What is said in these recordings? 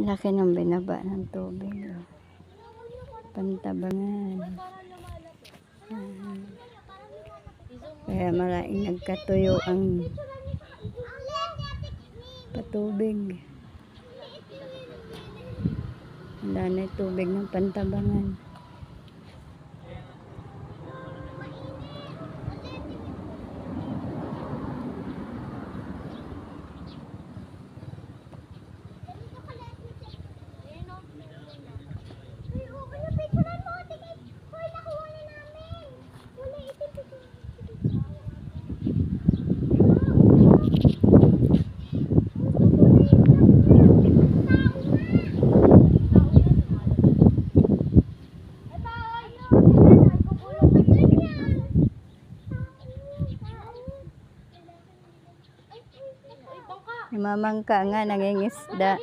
Laki ng binaba ng tubig. Oh. Pantabangan. Ah. Kaya maraming nagkatuyo ang patubig. Wala na tubig ng pantabangan. Yung mamangka nga nangingisda.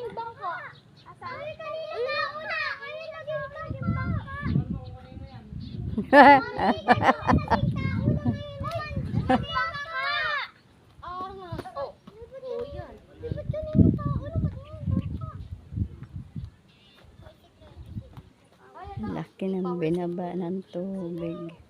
Laki ng binaba ng tubig.